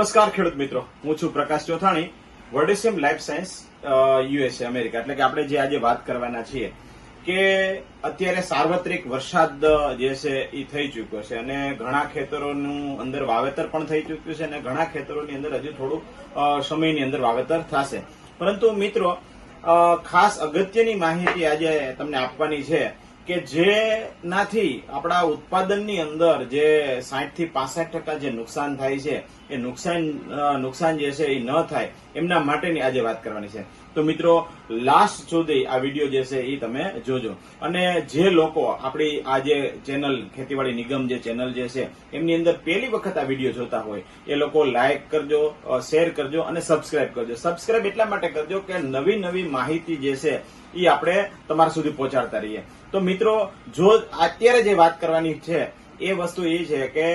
નમસ્કાર ખેડૂત મિત્રો. હું છું Prakash Chothani Verdesian life science USA America એટલે કે આપણે જે આજે વાત કરવાના છીએ કે અત્યારે સાર્વત્રિક વરસાદ જે છે એ થઈ ચૂક્યો છે અને ઘણા ખેતરોનું અંદર વાવેતર પણ થઈ ચૂક્યું છે અને ઘણા ખેતરોની અંદર હજુ થોડું સમયની અંદર વાવેતર થશે. પરંતુ મિત્રો ખાસ અગત્યની માહિતી આજે તમને આપવાની છે. કે જેનાથી આપણા ઉત્પાદનની અંદર જે સાઠથી પાસઠ ટકા જે નુકસાન થાય છે, એ નુકસાન નુકસાન જે છે એ ન થાય, એમના માટેની આજે વાત કરવાની છે. તો મિત્રો લાસ્ટ સુધી આ વીડિયો જે છે એ તમે જોજો. અને જે લોકો આપણી આ જે ચેનલ ખેતીવાડી નિગમ જે ચેનલ જે છે, એમની અંદર પહેલી વખત આ વીડિયો જોતા હોય, એ લોકો લાઇક કરજો શેર કરજો અને સબસ્ક્રાઇબ કરજો. સબસ્ક્રાઇબ એટલા માટે કરજો કે નવી નવી માહિતી જે છે એ આપણે તમારા સુધી પહોંચાડતા રહીએ. તો મિત્રો, જો અત્યારે જે વાત કરવાની છે, એ વસ્તુ એ છે કે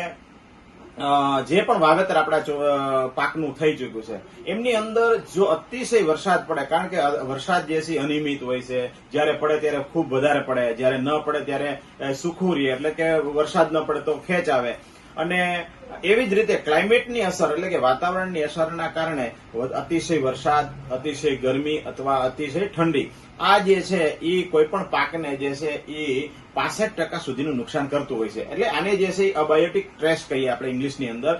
જે પણ વાવેતર આપણા પાકનું થઈ ચૂક્યું છે, એમની અંદર જો અતિશય વરસાદ પડે, કારણ કે વરસાદ જે છે અનિયમિત હોય છે, જ્યારે પડે ત્યારે ખૂબ વધારે પડે, જ્યારે ન પડે ત્યારે સુખું રહે, એટલે કે વરસાદ ન પડે તો ખેંચ આવે. અને એવી જ રીતે ક્લાઇમેટની અસર, એટલે કે વાતાવરણની અસરના કારણે અતિશય વરસાદ, અતિશય ગરમી અથવા અતિશય ઠંડી, આ જે છે એ કોઈ પણ પાકને જે છે એ પાસઠ ટકા સુધીનું નુકસાન કરતું હોય છે. એટલે આને જે છે એ અબાયોટિક ટ્રેસ કહીએ આપણે ઇંગ્લિશની અંદર.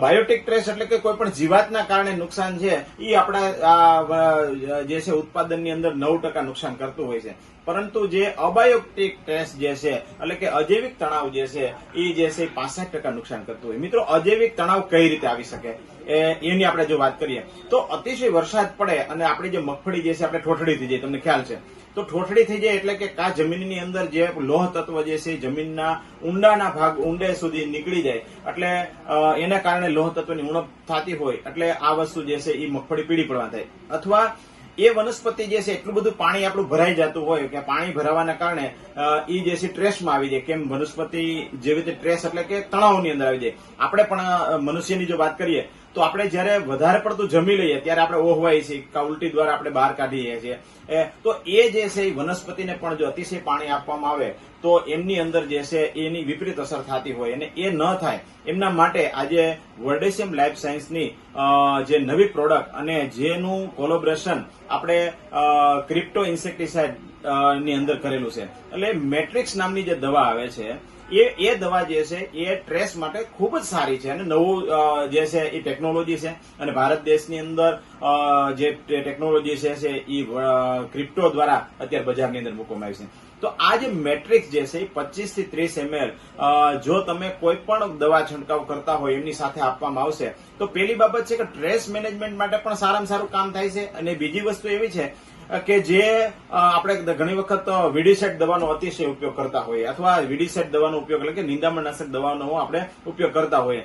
બાયોટિક ટ્રેસ એટલે કે કોઈ પણ જીવાતના કારણે નુકસાન છે એ આપણા જે છે, ઉત્પાદનની અંદર નવ ટકા નુકસાન કરતું હોય છે. પરંતુ જે અબાયોટિક ટ્રેસ જે છે, એટલે કે અજૈવિક તણાવ જે છે એ જે છે પાસઠ ટકા નુકસાન કરતું હોય. મિત્રો, અજૈવિક તણાવ કઈ રીતે આવી શકે? એની આપણે જો વાત કરીએ, તો અતિશય વરસાદ પડે અને આપણી જે મગફળી જે છે, આપણે ઠોઠડી થઈ જાય તમને ખ્યાલ છે. તો ઠોઠડી થઈ જાય એટલે કે કા જમીનની અંદર જે લોહ તત્વ જે છે જમીનના ઊંડાના ભાગ ઊંડે સુધી નીકળી જાય. એટલે એના કારણે લોહ તત્વની ઉણપ થતી હોય, એટલે આ વસ્તુ જે છે એ મગફળી પીળી પડવા થાય. અથવા એ વનસ્પતિ જે છે એટલું બધું પાણી આપણું ભરાઈ જતું હોય કે પાણી ભરાવાના કારણે એ જે છે ટ્રેસમાં આવી જાય. કેમ? વનસ્પતિ જેવી રીતે ટ્રેસ એટલે કે તણાવની અંદર આવી જાય. આપણે પણ મનુષ્યની જો વાત કરીએ તો આપણે જ્યારે વધારે પડતું જમી લઈએ, ત્યારે આપણે ઓહવાઈ છીએ કા ઉલટી દ્વારા આપણે બહાર કાઢીએ છીએ. તો એ જે છે એ વનસ્પતિને પણ જો અતિશય પાણી આપવામાં આવે, તો એમની અંદર જે છે એની વિપરીત અસર થતી હોય અને એ ન થાય. એમના માટે આજે વર્ડેશિયમ લાઈફ સાયન્સની જે નવી પ્રોડક્ટ અને જેનું કોલોબ્રેશન આપણે ક્રિપ્ટો ઇન્સેક્ટિસાઇડની અંદર કરેલું છે. એટલે મેટ્રિક્સ નામની જે દવા આવે છે એ એ દવા જે છે, એ ટ્રેસ માટે ખૂબ જ સારી છે અને નવું જે છે એ ટેકનોલોજી છે. અને ભારત દેશની અંદર જે ટેકનોલોજી છે એ ક્રિપ્ટો દ્વારા અત્યારે બજારની અંદર મૂકવામાં આવી છે. તો આ જે મેટ્રિક્સ જે છે એ પચીસથી ત્રીસ એમએલ જો તમે કોઈ પણ દવા છંટકાવ કરતા હોય એમની સાથે આપવામાં આવશે, તો પેલી બાબત છે કે ટ્રેસ મેનેજમેન્ટ માટે પણ સારામાં સારું કામ થાય છે. અને બીજી વસ્તુ એવી છે કે જે આપણે ઘણી વખત વિડીસેટ દવાનો અતિશય ઉપયોગ કરતા હોઈએ, અથવા વિડીસેટ દવાનો ઉપયોગ એટલે કે નિંદામણનાશક દવાનો આપણે ઉપયોગ કરતા હોઈએ.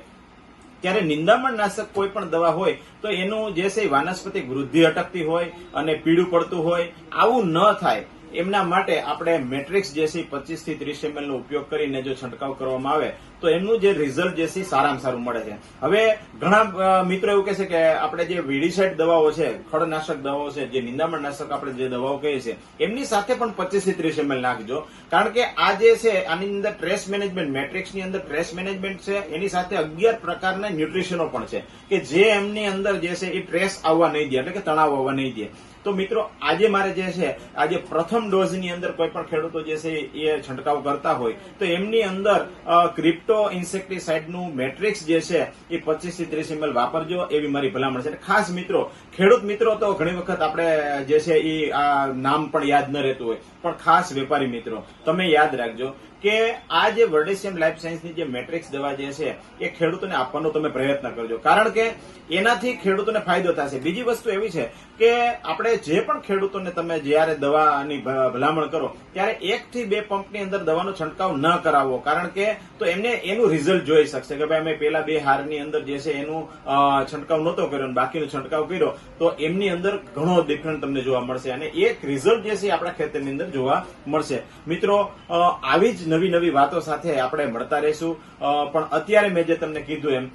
ત્યારે નિંદામણનાશક કોઈ પણ દવા હોય, તો એનું જે છે વાનસ્પતિક વૃદ્ધિ અટકતી હોય અને પીળું પડતું હોય, આવું ન થાય. એમના માટે આપણે મેટ્રિક્સ જે છે પચીસથી ત્રીસ એમએલ નો ઉપયોગ કરીને જો છંટકાવ કરવામાં આવે તો એમનું જે રિઝલ્ટ જે છે સારામાં સારું મળે છે. હવે ઘણા મિત્રો એવું કહે છે કે આપણે જે વીડીસાઇડ દવાઓ છે ખડનાશક દવાઓ છે જે નિંદામણનાશક આપણે જે દવાઓ કહીએ છીએ એમની સાથે પણ પચીસથી ત્રીસ એમએલ નાખજો. કારણ કે આ જે છે આની અંદર ટ્રેસ મેનેજમેન્ટ મેટ્રિક્સની અંદર ટ્રેસ મેનેજમેન્ટ છે એની સાથે અગિયાર પ્રકારના ન્યુટ્રિશનો પણ છે. કે જે એમની અંદર જે છે એ ટ્રેસ આવવા નહીં દે એટલે કે તણાવ આવવા નહીં દે. તો મિત્રો આજે મારે જે છે આજે પ્રથમ ડોઝની અંદર કોઈ પણ ખેડૂતો જે છે એ છંટકાવ કરતા હોય તો એમની અંદર અ, ક્રિપ્ટો ઇન્સેક્ટિસાઇડનું મેટ્રિક્સ જે છે એ પચીસથી ત્રીસ એમએલ વાપરજો, એવી મારી ભલામણ છે. ખાસ મિત્રો, ખેડૂત મિત્રો તો ઘણી વખત આપણે જે છે એ આ નામ પણ યાદ ન રહેતું હોય. પણ ખાસ વેપારી મિત્રો, તમે યાદ રાખજો કે આ જે વર્ડેશિયમ લાઈફ સાયન્સની જે મેટ્રિક્સ દવા જે છે એ ખેડૂતોને આપવાનો તમે પ્રયત્ન કરજો. કારણ કે એનાથી ખેડૂતોને ફાયદો થશે. બીજી વસ્તુ એવી છે કે આપણે જે પણ ખેડૂતોને તમે જ્યારે દવાની ભલામણ કરો, ત્યારે એક થી બે પંપની અંદર દવાનો છંટકાવ ન કરાવવો. કારણ કે તો એમને એનું રિઝલ્ટ જોઈ શકશે કે ભાઈ અમે પેલા બે હારની અંદર જે છે એનું છંટકાવ નહોતો કર્યો બાકીનો છંટકાવ કર્યો, તો એમની અંદર ઘણો ડિફરન્ટ તમને જોવા મળશે અને એક રિઝલ્ટ જે છે આપણા ખેતરની અંદર જોવા મળશે. મિત્રો આવી જ નવી નવી વાતો સાથે આપણે મળતા રહીશું. પણ અત્યારે મેં જે તમને કીધું એમ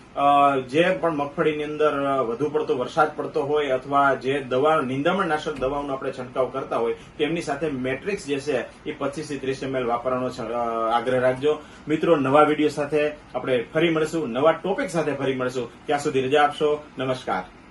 જે પણ મગફળીની અંદર અ, વધુ પડતો વરસાદ પડતો હોય અથવા જે દવા નિંદામણ નાશક દવાઓનો આપણે છંટકાવ કરતા હોય તેમની સાથે મેટ્રિક્સ જે છે એ પચીસથી ત્રીસ એમએલ વાપરવાનો આગ્રહ રાખજો. મિત્રો નવા વીડિયો સાથે આપણે ફરી મળીશું નવા ટોપિક સાથે ફરી મળીશું. ત્યાં સુધી રજા આપશો. નમસ્કાર.